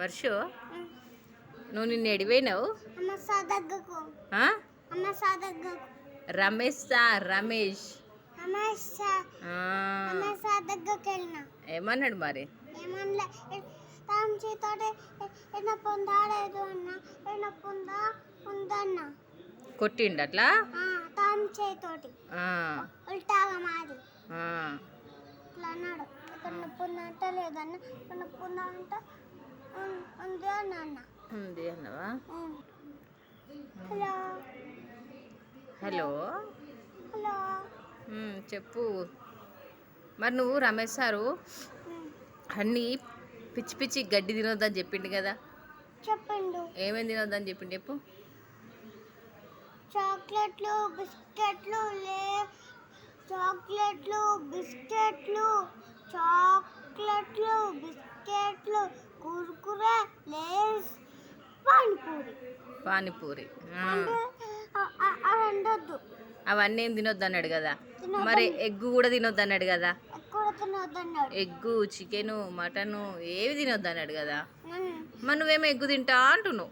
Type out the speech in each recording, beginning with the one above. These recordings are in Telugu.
వర్షు నువ్వు నిన్ను ఎడిపోయినావు? రమేష్ సార్ రమేష్. ఏమన్నాడు మరి? కొట్టిండు అట్లా? ఉల్టాగా మాది. అన్నాడు. ఇక్కడ లేదన్న అంట "ఉం- ఉంది అని అన్న ఉంది అన్నవా. హలో? హలో? హలో? ఉమ్, చెప్పు. మరి నువ్వు రమేష్ సారు. అన్నీ పిచ్చి పిచ్చి గడ్డి తినొద్దని చెప్పిండు కదా. చెప్పిండు. ఏమేమి తినొద్దని చెప్పిండు చెప్పు. చాక్లెట్లు బిస్కెట్లు లే చాక్లెట్లు బిస్కెట్లు చాక్లెట్లు బిస్కెట్లు కుర్కురే లేస్ పానీపూరి. పానీపూరి. అవన్నీ ఏం తినొద్దు అన్నాడు కదా. మరి ఎగ్గు కూడా తినొద్దు అన్నాడు కదా? ఎగ్గు చికెను మటను ఏవి తినొద్దు అన్నాడు కదా మరి నువ్వేమో ఎగ్గు తింటా అంటున్నావు?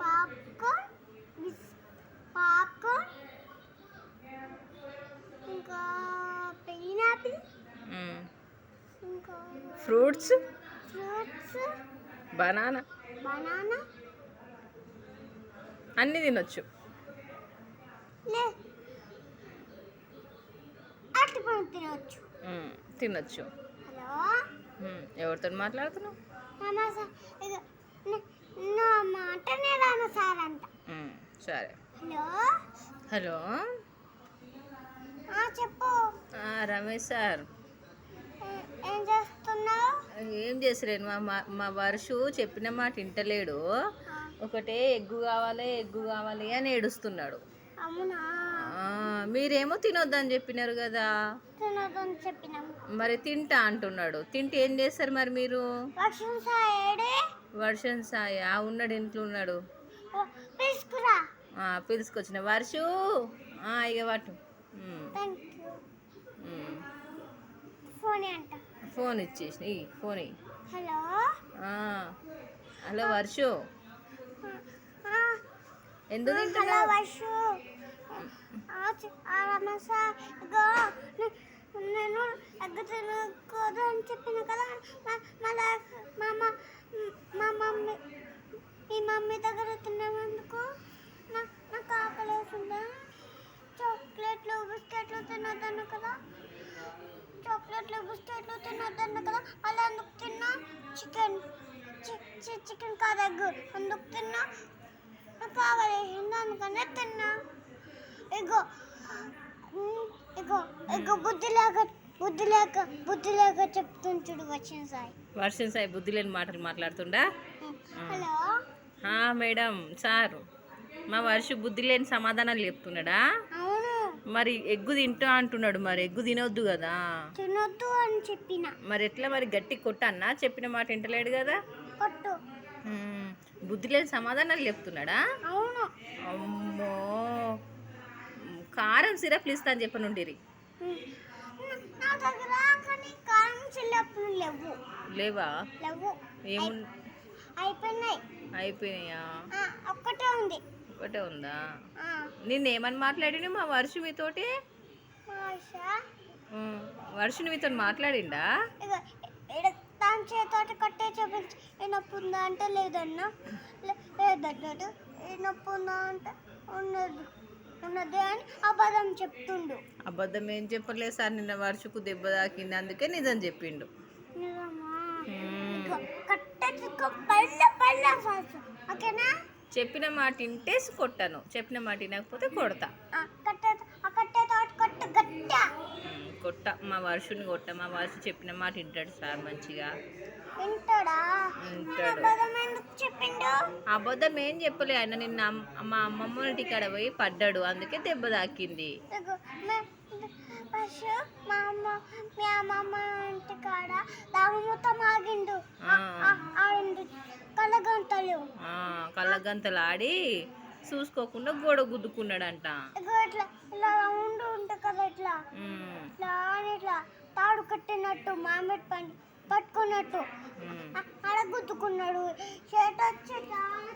పాప్కార్న్ పాప్కార్న్ ఇంకా పైనాపిల్ ఉమ్. ఇంకా ఫ్రూట్స్? బనానా. బనానా. అన్నీ తినొచ్చు. తినొచ్చు. ఎవరితో మాట్లాడుతున్నావు? Sir hello? చెప్పు. రమేష్ సార్. ఏ- చేసలేను. మా మా- వర్షు చెప్పిన మాట వింటలేడు. ఒకటే ఎగ్గు కావాలి ఎగ్గు కావాలి అని ఏడుస్తున్నాడు. మీరేమో తినొద్దని చెప్పినారు కదా. మరి తింటా అంటున్నాడు. తింటే ఏం చేస్తారు మరి మీరు? వర్షం సాయి? ఆ ఉన్నాడు ఇంట్లో ఉన్నాడు. పిలుచుకొచ్చిన. వర్షు ఆ, ఇక పట్టు ఫోన్ ఇచ్చేసిన ఫోన్. హలో? హలో వర్షు. ఎందుకు తింటున్నావు? వర్షు. నేను ఎగ్గు తినకూడదు అని చెప్పిన కదా మా- మళ్ళా మా మమ్మీ మీ మమ్మీ దగ్గర తిన్నందుకు నా- నాకు ఆకలి వేసిందా చాక్లెట్లు బిస్కెట్లు తినొద్దన్న కదా చాక్లెట్లు బిస్కెట్లు తినొద్దన్న కదా అలా అందుకు తిన్నా చికెన్ చికెన్ కాదు ఎగ్ అందుకు తిన్నా? వేసింది అందుకనే తిన్నా. ఇగో ఇగో ఇగో బుద్ధి లేక బుద్ధి లేక బుద్ధి లేక చెప్తుంచుడు వచ్చిన సాయి. వర్షం సాయి బుద్ధి లేని మాటలు మాట్లాడుతుండా? హలో. Madam sir. మా వర్షు బుద్ధి లేని సమాధానాలు చెప్తున్నాడా? మరి ఎగ్గు తింటా అంటున్నాడు మరి ఎగ్గు తినొద్దు కదా? తినొద్దు అని చెప్పిన. మరి ఎట్లా మరి గట్టి కొట్టన్నా? చెప్పిన మాట వింటలేడు కదా? కొట్టు. బుద్ధి లేని సమాధానాలు చెప్తున్నాడా? అవును. అమ్మో. కారం సిరప్లు ఇస్తా అని చెప్పనుండిరి. లేవు. లేవా? లేవు. ఏము అయిపోయినాయి. ఒక్కటే ఉంది. ఒకటే ఉందా? నిన్నేమని మాట్లాడిన మా వర్షు మీతోటి. వర్షుని మీతో మాట్లాడిండా? దాని చేతోటి కట్టే చూపించి. ఏ నొప్పి ఉందా అంటే లేదన్నా. లేదన్నాడు. ఏ నొప్పి ఉందా అంటే ఉన్నది. ఉన్నది అని అబద్ధం చెప్తుండు. అబద్ధం ఏం చెప్పలేదు సార్ నిన్న వర్షకు దెబ్బ తాకింది. అందుకే నిజం చెప్పిండు. నిజమా? కట్టే పళ్ళ పళ్ళ ఓకేనా? చెప్పిన మాట వింటేసి కొట్టాను. చెప్పిన మాట వినకపోతే కొడతా. కొట్ట మా వర్షుని కొట్ట మా వర్షు చెప్పిన మాట వింటాడు సార్ మంచిగా. అబద్ధం ఏం చెప్పలే ఆయన నిన్న మా అమ్మమ్మ ఇంటి కాడ పోయి పడ్డాడు అందుకే దెబ్బ తాకింది. మే- అమ్మ మీ అమ్మమ్మ ఇంటి కాడ దామముతం ఆగిండు. ఆ. ఆడిండు. కలగంటలు ఆ, కళ్ళగంతలు ఆడి చూసుకోకుండా గోడ గుద్దుకున్నాడంట. అని ఇట్లా తాడు కట్టినట్టు మామిడి పండు పట్ గుద్దుకున్నాడు. షర్ట్ వచ్చి చాలా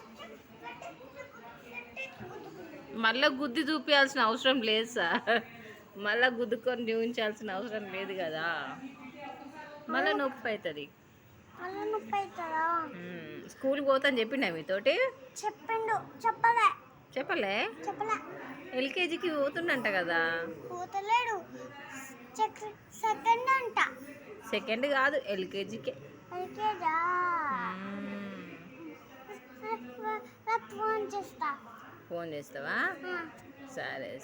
మళ్ళా గుద్ది చూపించాల్సిన అవసరం లేదు సార్. మళ్ళా గుద్దుకొని చూపించాల్సిన అవసరం లేదు కదా. మళ్ళీ నొప్పి అవుతుంది. అలా నొప్పి అవుతుందా? స్కూల్కి పోతాను చెప్పిండా మీతోటి? చెప్పిండు. చెప్పలే. చెప్పలే? చెప్పలే. ఎల్కేజీకి పోతుండంట కదా? పోతలేడు. సెకండ్ అంట. సెకండ్ కాదు ఎల్కేజీకే. అయితేదా ఫోన్ చేస్తా. ఫోన్ చేస్తావా? సరే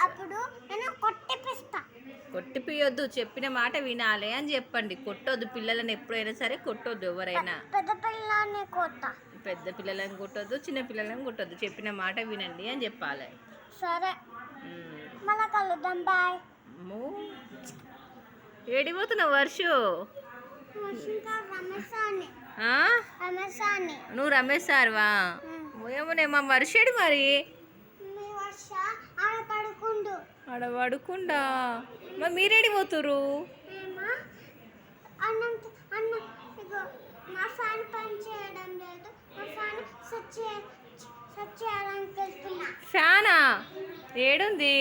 కొట్టిపియొద్దు చెప్పిన మాట వినాలి అని చెప్పండి. కొట్టొద్దు పిల్లలని ఎప్పుడైనా సరే కొట్టొద్దు ఎవరైనా. పెద్ద పిల్లలని కొట్టొద్దు చిన్న పిల్లలని కొట్టొద్దు. చెప్పిన మాట వినండి అని చెప్పాలి. సరే. మళ్ళా కలుద్దాం బాయ్. ఏడిపోతున్నావు వర్షు? నువ్వు రమేష్ సార్వా? ఏమోనే మా వర్షేడు మరి. ఆడ పడుకుండు మరి మీరేడి పోతురు మా ఫ్యాన్ పని చేయడం లేదు. మా ఫ్యాన్ సెట్ ఫ్యానా? ఏడుంది?